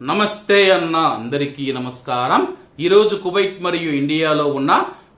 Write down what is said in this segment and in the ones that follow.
నమస్తే అన్న అందరికీ నమస్కారం. ఈరోజు కువైట్ మరియు ఇండియాలో ఉన్న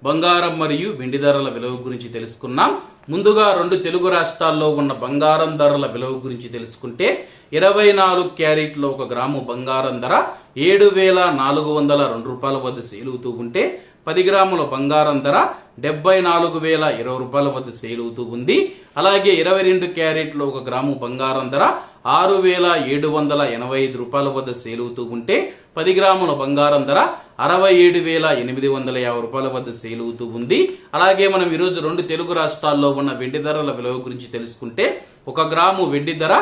బంగారం మరియు వెండి ధరల విలువ గురించి తెలుసుకున్నాం. ముందుగా రెండు తెలుగు రాష్ట్రాల్లో ఉన్న బంగారం ధరల విలువ గురించి తెలుసుకుంటే ఇరవై నాలుగు క్యారెట్లో ఒక గ్రాము బంగారం ధర ఏడు వేల నాలుగు వందల రెండు రూపాయల వద్ద సేలుతూ ఉంటే పది గ్రాముల బంగారం ధర డెబ్బై నాలుగు వేల ఇరవై రూపాయల వద్ద సేల్ అవుతూ ఉంది. అలాగే ఇరవై రెండు క్యారెట్లో ఒక గ్రాము బంగారం ధర ఆరు వేల ఏడు వందల ఎనభై ఐదు రూపాయల వద్ద సేల్ అవుతూ ఉంటే పది గ్రాముల బంగారం ధర అరవై ఏడు వేల ఎనిమిది వందల యాభై రూపాయల వద్ద సేల్ అవుతూ ఉంది. అలాగే మనం ఈరోజు రెండు తెలుగు రాష్ట్రాల్లో ఉన్న వెండి ధరల విలువ గురించి తెలుసుకుంటే ఒక గ్రాము వెండి ధర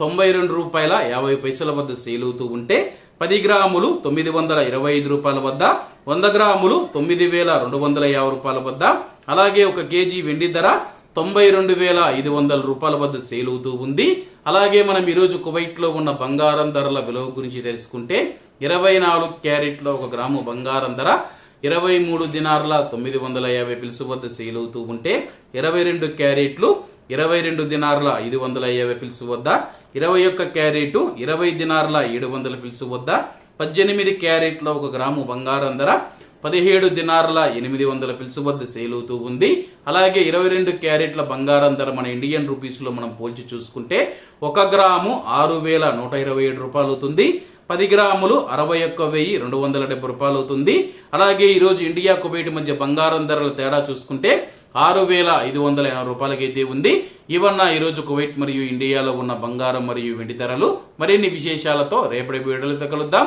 తొంభై రెండు రూపాయల యాభై పైసల వద్ద సేల్ అవుతూ ఉంటే పది గ్రాములు తొమ్మిది వందల ఇరవై ఐదు రూపాయల వద్ద వంద గ్రాములు తొమ్మిది వేల రెండు వందల యాభై రూపాయల వద్ద అలాగే ఒక కేజీ వెండి ధర తొంభై రెండు వేల ఐదు వందల రూపాయల వద్ద సేల్ అవుతూ ఉంది. అలాగే మనం ఈరోజు కువైట్లో ఉన్న బంగారం ధరల విలువ గురించి తెలుసుకుంటే ఇరవై నాలుగు క్యారెట్లో ఒక గ్రాము బంగారం ధర ఇరవై మూడు దినార్ల తొమ్మిది వందల యాభై పిలుసు వద్ద సేల్ అవుతూ ఉంటే ఇరవై రెండు క్యారెట్లు ఇరవై రెండు దినార్ల ఐదు వందల యాభై ఫిల్స్ వద్ద ఇరవై ఒక్క క్యారెట్ ఇరవై దినార్ల ఏడు వందల ఫిల్స్ వద్ద పద్దెనిమిది క్యారెట్ల ఒక గ్రాము బంగారం ధర పదిహేడు దినార్ల ఎనిమిది వందల ఫిల్స్ వద్ద సేల్ అవుతూ ఉంది. అలాగే ఇరవై రెండు క్యారెట్ల బంగారం ధర మన ఇండియన్ రూపీస్లో మనం పోల్చి చూసుకుంటే ఒక గ్రాము ఆరు వేల నూట ఇరవై ఏడు రూపాయలు అవుతుంది. పది గ్రాములు అరవై ఒక్క వెయ్యి రెండు వందల డెబ్బై రూపాయలు అవుతుంది. అలాగే ఈరోజు ఇండియా కువైట్ మధ్య బంగారం ధరల తేడా చూసుకుంటే ఆరు వేల ఐదు వందల ఎనభై రూపాయలకైతే ఉంది. ఇవన్న ఈరోజు కువైట్ మరియు ఇండియాలో ఉన్న బంగారం మరియు వెండి ధరలు. మరిన్ని విశేషాలతో రేపటి వీడియోలతో కలుద్దాం.